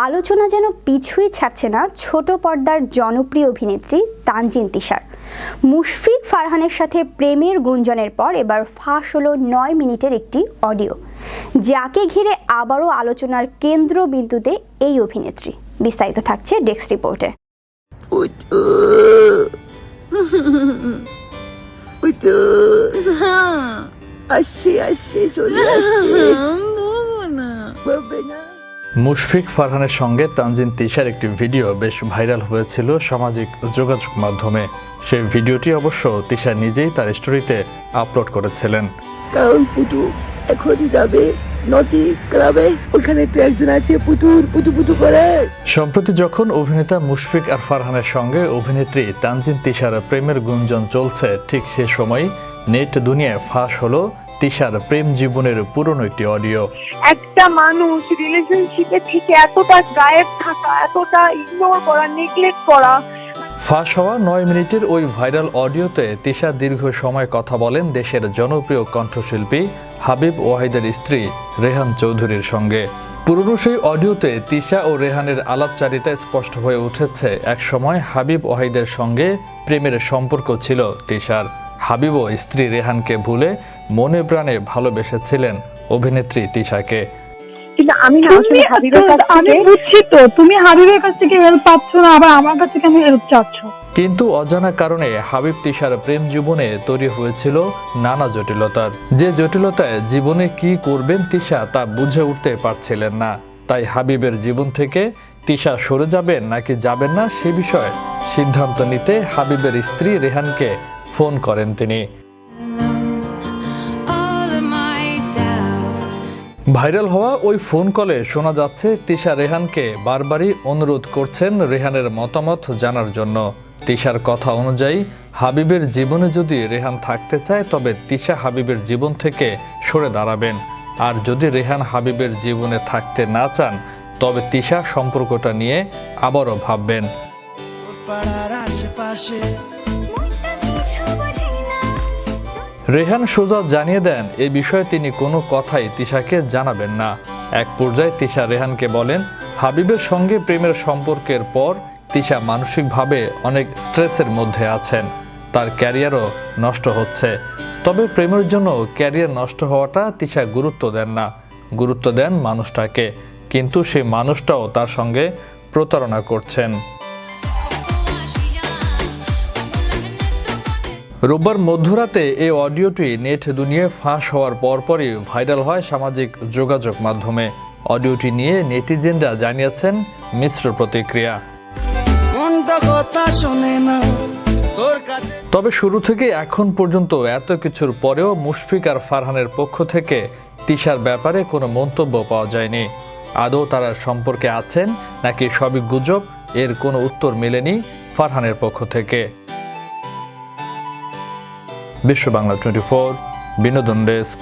আলোচনা যেন পিছুই ছাড়ছে না ছোট পর্দার জনপ্রিয় অভিনেত্রী তানজিন তিশার মুশফিক ফারহানের সাথে প্রেমের গুঞ্জনের পর এবার ফাঁস হলো নয় মিনিটের একটি অডিও যাকে ঘিরে আবারও আলোচনার কেন্দ্রবিন্দুতে এই অভিনেত্রী বিস্তারিত থাকছে ডেস্ক রিপোর্টে আসছে আসছে চলে আসছে না মুশফিক ফারহানের সঙ্গে তানজিন তিশার একটি ভিডিও বেশ ভাইরাল হয়েছিল সামাজিক যোগাযোগ মাধ্যমে। সেই ভিডিওটি অবশ্য তিশা নিজেই তার স্টোরিতে আপলোড করেছিলেন। কারণ পুটু এখন যাবে নদী ক্লাবে ওখানে তো একজন আছে পুতুর পুতু পুতু করে। সম্প্রতি যখন অভিনেতা মুশফিক আর ফারহানের সঙ্গে অভিনেত্রী তানজিন তিশার প্রেমের গুঞ্জন চলছে ঠিক সে সময় নেট দুনিয়ায় ফাঁস হলো তিশার প্রেম জীবনের পুরনো একটি অডিও একটা মানুষ রিলেশনশিপে থেকে এতটা গায়েব থাকা এতটা ইগনোর করা নেগলেক্ট করা। ফাঁস হওয়া নয় মিনিটের ওই ভাইরাল অডিওতে তিশা দীর্ঘ সময় কথা বলেন দেশের জনপ্রিয় কণ্ঠশিল্পী হাবিব ওয়াহিদের স্ত্রী রেহান চৌধুরীর সঙ্গে। পুরনো সেই অডিওতে তিশা ও রেহানের আলাপচারিতা স্পষ্ট হয়ে উঠেছে একসময় হাবিব ওয়াহিদের সঙ্গে প্রেমের সম্পর্ক ছিল তিশার। হাবিব ও স্ত্রী রেহানকে ভুলে মনে প্রাণে ভালোবেসেছিলেন অভিনেত্রী তিশাকে। কিন্তু আমি না আসলে হাবিবের কাছ আমি বুঝছি তো তুমি হাবিবের কাছ থেকে হেল্প পাচ্ছ না আবার আমার কাছ থেকে আমি হেল্প চাচ্ছ। কিন্তু অজানা কারণে হাবিব তিশার প্রেম জীবনে তৈরি হয়েছিল নানা জটিলতার। যে জটিলতায় জীবনে কি করবেন তিশা তা বুঝে উঠতে পারছিলেন না। তাই হাবিবের জীবন থেকে তিশা সরে যাবেন নাকি যাবেন না সে বিষয়ে সিদ্ধান্ত নিতে হাবিবের স্ত্রী রেহানকে ফোন করেন তিনি। ভাইরাল হওয়া ওই ফোন কলে শোনা যাচ্ছে তিশা রেহানকে বারবারই অনুরোধ করছেন রেহানের মতামত জানার জন্য। তিশার কথা অনুযায়ী হাবিবের জীবনে যদি রেহান থাকতে চায় তবে তিশা হাবিবের জীবন থেকে সরে দাঁড়াবেন। আর যদি রেহান হাবিবের জীবনে থাকতে না চান তবে তিশা সম্পর্কটা নিয়ে আবারও ভাববেন। রেহান সোজা জানিয়ে দেন, এ বিষয়ে তিনি কোনো কথাই তিশাকে জানাবেন না। এক পর্যায়ে তিশা রেহানকে বলেন, হাবিবের সঙ্গে প্রেমের সম্পর্কের পর তিশা মানসিকভাবে অনেক স্ট্রেসের মধ্যে আছেন। তার ক্যারিয়ারও নষ্ট হচ্ছে। তবে প্রেমের জন্য ক্যারিয়ার নষ্ট হওয়াটা তিশা গুরুত্ব দেন না। গুরুত্ব দেন মানুষটাকে। কিন্তু সেই মানুষটাও তার সঙ্গে প্রতারণা করছেন। রোববার মধ্যরাতে এই অডিওটি নেট দুনিয়ায় ফাঁস হওয়ার পরপরই ভাইরাল হয় সামাজিক যোগাযোগ মাধ্যমে। অডিওটি নিয়ে নেটিজেনরা জানিয়েছেন মিশ্র প্রতিক্রিয়া। তবে শুরু থেকে এখন পর্যন্ত এত কিছুর পরেও মুশফিক আর ফারহানের পক্ষ থেকে তিশার ব্যাপারে কোনো মন্তব্য পাওয়া যায়নি। আদৌ তারা সম্পর্কে আছেন নাকি সবই গুজব এর কোনো উত্তর মেলেনি ফারহানের পক্ষ থেকে। বিশ্ব বাংলা টোয়েন্টি ফোর বিনোদন ডেস্ক।